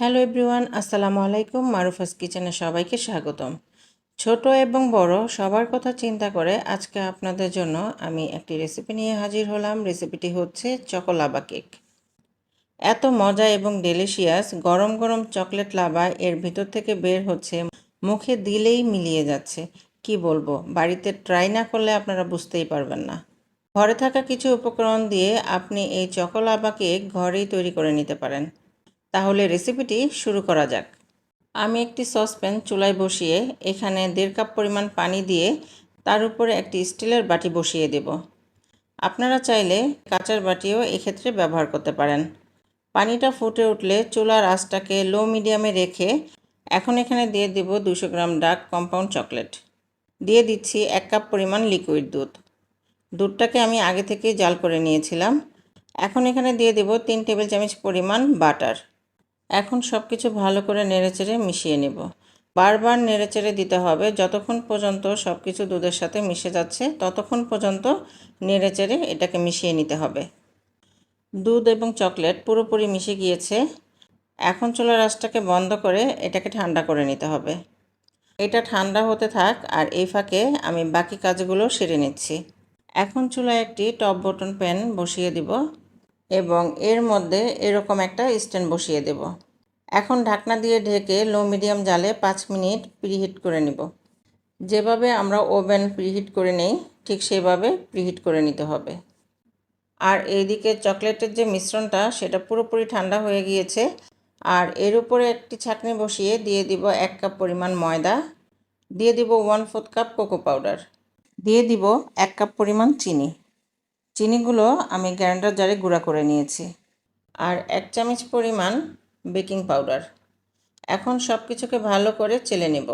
Hello everyone, আসসালামু আলাইকুম। মারুফাস কিচেনে সবাইকে স্বাগতম। ছোট এবং বড় সবার কথা চিন্তা করে আজকে আপনাদের জন্য আমি একটি রেসিপি নিয়ে হাজির হলাম। রেসিপিটি হচ্ছে চকোলাবা কেক এত মজা এবং ডেলিশিয়াস গরম গরম চকলেট লাভা এর ভিতর থেকে বের হচ্ছে, মুখে দিলেই মিলিয়ে যাচ্ছে। কি বলব, বাড়িতে ট্রাই না করলে আপনারা বুঝতেই পারবেন না। ঘরে থাকা কিছু উপকরণ দিয়ে আপনি এই চকোলাবা কেক ঘরেই তৈরি করে নিতে পারেন। তাহলে রেসিপিটি শুরু করা যাক। আমি একটি সসপ্যান চুলায় বসিয়ে এখানে দেড় কাপ পরিমাণ পানি দিয়ে তার উপরে একটি স্টিলের বাটি বসিয়ে দেব। আপনারা চাইলে কাঁচার বাটিও এক্ষেত্রে ব্যবহার করতে পারেন। পানিটা ফুটে উঠলে চুলার আঁচটাকে লো মিডিয়ামে রেখে এখন এখানে দিয়ে দেব দুশো গ্রাম ডার্ক কম্পাউন্ড চকলেট দিয়ে দিচ্ছি এক কাপ পরিমাণ লিকুইড দুধ। দুধটাকে আমি আগে থেকেই জাল করে নিয়েছিলাম। এখন এখানে দিয়ে দেব তিন টেবিল চামচ পরিমাণ বাটার এখন সব কিছু ভালো করে নেড়েচেড়ে মিশিয়ে নেব। বারবার নেড়েচেড়ে দিতে হবে। যতক্ষণ পর্যন্ত সব কিছু দুধের সাথে মিশে যাচ্ছে, ততক্ষণ পর্যন্ত নেড়েচেড়ে এটাকে মিশিয়ে নিতে হবে। দুধ এবং চকলেট পুরোপুরি মিশে গিয়েছে। এখন চুলার আঁচটাকে বন্ধ করে এটাকে ঠান্ডা করে নিতে হবে। এটা ঠান্ডা হতে থাক আর এই ফাঁকে আমি বাকি কাজগুলো সেরে নিচ্ছি। এখন চুলায় একটি টপ বটন প্যান বসিয়ে দিব। এবং এর মধ্যে এরকম একটা স্ট্যান্ড বসিয়ে দেব। এখন ঢাকনা দিয়ে ঢেকে লো মিডিয়াম জালে পাঁচ মিনিট প্রিহিট করে নিব। যেভাবে আমরা ওভেন প্রিহিট করে নেই, ঠিক সেভাবে প্রিহিট করে নিতে হবে। আর এইদিকে চকলেটের যে মিশ্রণটা, সেটা পুরোপুরি ঠান্ডা হয়ে গিয়েছে। আর এর উপরে একটি ছাঁকনি বসিয়ে দিয়ে দিব এক কাপ পরিমাণ ময়দা। দিয়ে দিব one fourth cup cocoa powder. দিয়ে দিব এক কাপ পরিমাণ চিনি। চিনিগুলো আমি গ্রাইন্ডার জারে গুঁড়া করে নিয়েছি। আর এক চামচ পরিমাণ বেকিং পাউডার। এখন সব কিছুকে ভালো করে চেলে নেব।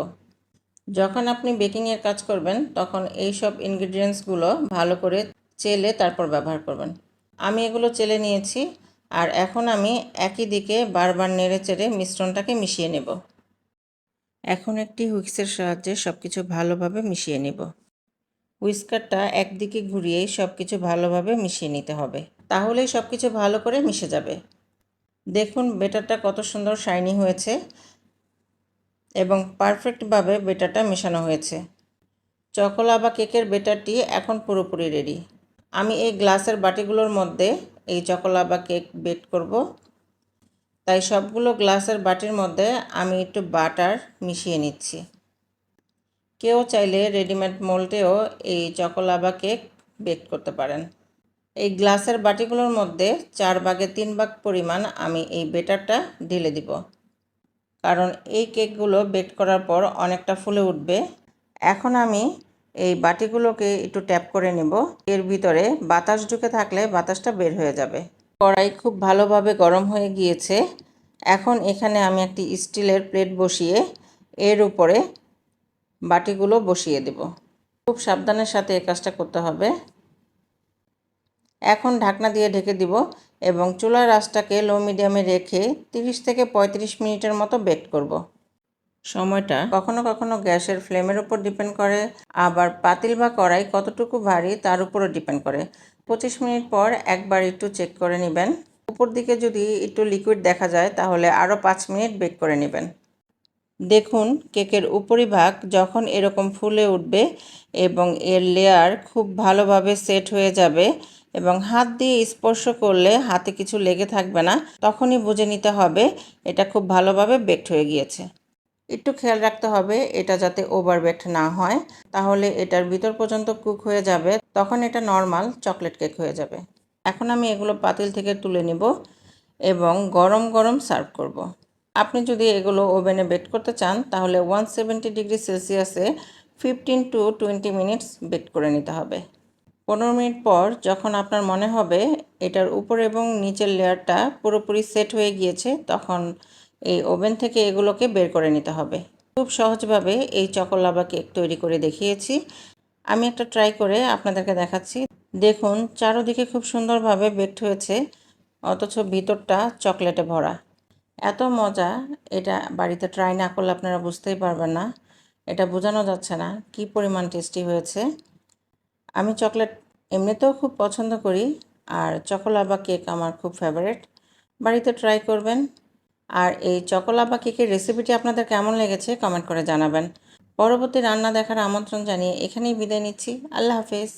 যখন আপনি বেকিংয়ের কাজ করবেন, তখন এই সব ইনগ্রিডিয়েন্টসগুলো ভালো করে চেলে তারপর ব্যবহার করবেন। আমি এগুলো চেলে নিয়েছি, আর এখন আমি একই দিকে বারবার নেড়ে চেড়ে মিশ্রণটাকে মিশিয়ে নেব। এখন একটি হুইক্সের সাহায্যে সব কিছু ভালোভাবে মিশিয়ে নেব। হুইস্কারটা একদিকে ঘুরিয়েই সব কিছু ভালোভাবে মিশিয়ে নিতে হবে। তাহলেই সব কিছু ভালো করে মিশে যাবে। দেখুন, বেটারটা কত সুন্দর শাইনি হয়েছে এবং পারফেক্টভাবে বেটারটা মেশানো হয়েছে। চকোলা বা কেকের বেটারটি এখন পুরোপুরি রেডি আমি এই গ্লাসের বাটিগুলোর মধ্যে এই চকোলা বা কেক বেক করব। তাই সবগুলো গ্লাসের বাটির মধ্যে আমি একটু বাটার মিশিয়ে নিচ্ছি। কেউ চাইলে রেডিমেড মোল্টেও এই চকোলা বা কেক বেক করতে পারেন। এই গ্লাসের বাটিগুলোর মধ্যে চার ভাগে তিন ভাগ পরিমাণ আমি এই বেটারটা ঢেলে দিব। কারণ এই কেকগুলো বেক করার পর অনেকটা ফুলে উঠবে। এখন আমি এই বাটিগুলোকে একটু ট্যাপ করে নেব। এর ভিতরে বাতাস ঢুকে থাকলে বাতাসটা বের হয়ে যাবে। কড়াই খুব ভালোভাবে গরম হয়ে গিয়েছে। এখন এখানে আমি একটি স্টিলের প্লেট বসিয়ে এর উপরে বাটিগুলো বসিয়ে দেব। খুব সাবধানের সাথে এই কাজটা করতে হবে। এখন ঢাকনা দিয়ে ঢেকে দিব এবং চুলার আঁচটাকে লো মিডিয়ামে রেখে 30 থেকে 35 মিনিটের মতো বেক করব। সময়টা কখনো কখনো গ্যাসের ফ্লেমের উপর ডিপেন্ড করে, আবার পাতিল বা কড়াই কতটুকু ভারী তার উপরও ডিপেন্ড করে। পঁচিশ মিনিট পর একবার একটু চেক করে নেবেন। উপর দিকে যদি একটু লিকুইড দেখা যায় তাহলে আরও পাঁচ মিনিট বেক করে নেবেন। দেখুন, কেকের উপরিভাগ যখন এরকম ফুলে উঠবে এবং এর লেয়ার খুব ভালোভাবে সেট হয়ে যাবে এবং হাত দিয়ে স্পর্শ করলে হাতে কিছু লেগে থাকবে না, তখনই বুঝে নিতে হবে এটা খুব ভালোভাবে বেকড হয়ে গিয়েছে একটু খেয়াল রাখতে হবে এটা যাতে ওভার বেকড না হয়, তাহলে এটার ভিতর পর্যন্ত কুক হয়ে যাবে, তখন এটা নর্মাল চকলেট কেক হয়ে যাবে এখন আমি এগুলো পাতিল থেকে তুলে নিব এবং গরম গরম সার্ভ করব। আপনি যদি এগুলো ওভেনে বেক করতে চান, তাহলে one seventy degree সেলসিয়াসে fifteen to twenty minutes bake করে নিতে হবে। পনেরো মিনিট পর যখন আপনার মনে হবে এটার উপর এবং নিচের লেয়ারটা পুরোপুরি সেট হয়ে গিয়েছে, তখন এই ওভেন থেকে এগুলোকে বের করে নিতে হবে। খুব সহজভাবে এই চকোলাবা কেক তৈরি করে দেখিয়েছি। আমি একটা ট্রাই করে আপনাদেরকে দেখাচ্ছি। দেখুন, চারোদিকে খুব সুন্দরভাবে বেকড হয়েছে, অথচ ভিতরটা চকলেটে ভরা। এত মজা, এটা বাড়িতে ট্রাই না করলে আপনারা বুঝতেই পারবেন না। এটা বোঝানো যাচ্ছে না, কি পরিমাণ টেস্টি হয়েছে। আমি চকলেট এমনিতেও খুব পছন্দ করি, আর চকোলা বা কেক আমার খুব ফেভারেট বাড়িতে ট্রাই করবেন। আর এই চকোলাবা কেকের রেসিপিটি আপনাদের কেমন লেগেছে কমেন্ট করে জানাবেন। পরবর্তী রান্না দেখার আমন্ত্রণ জানিয়ে এখানেই বিদায় নিচ্ছি। আল্লাহ হাফেজ।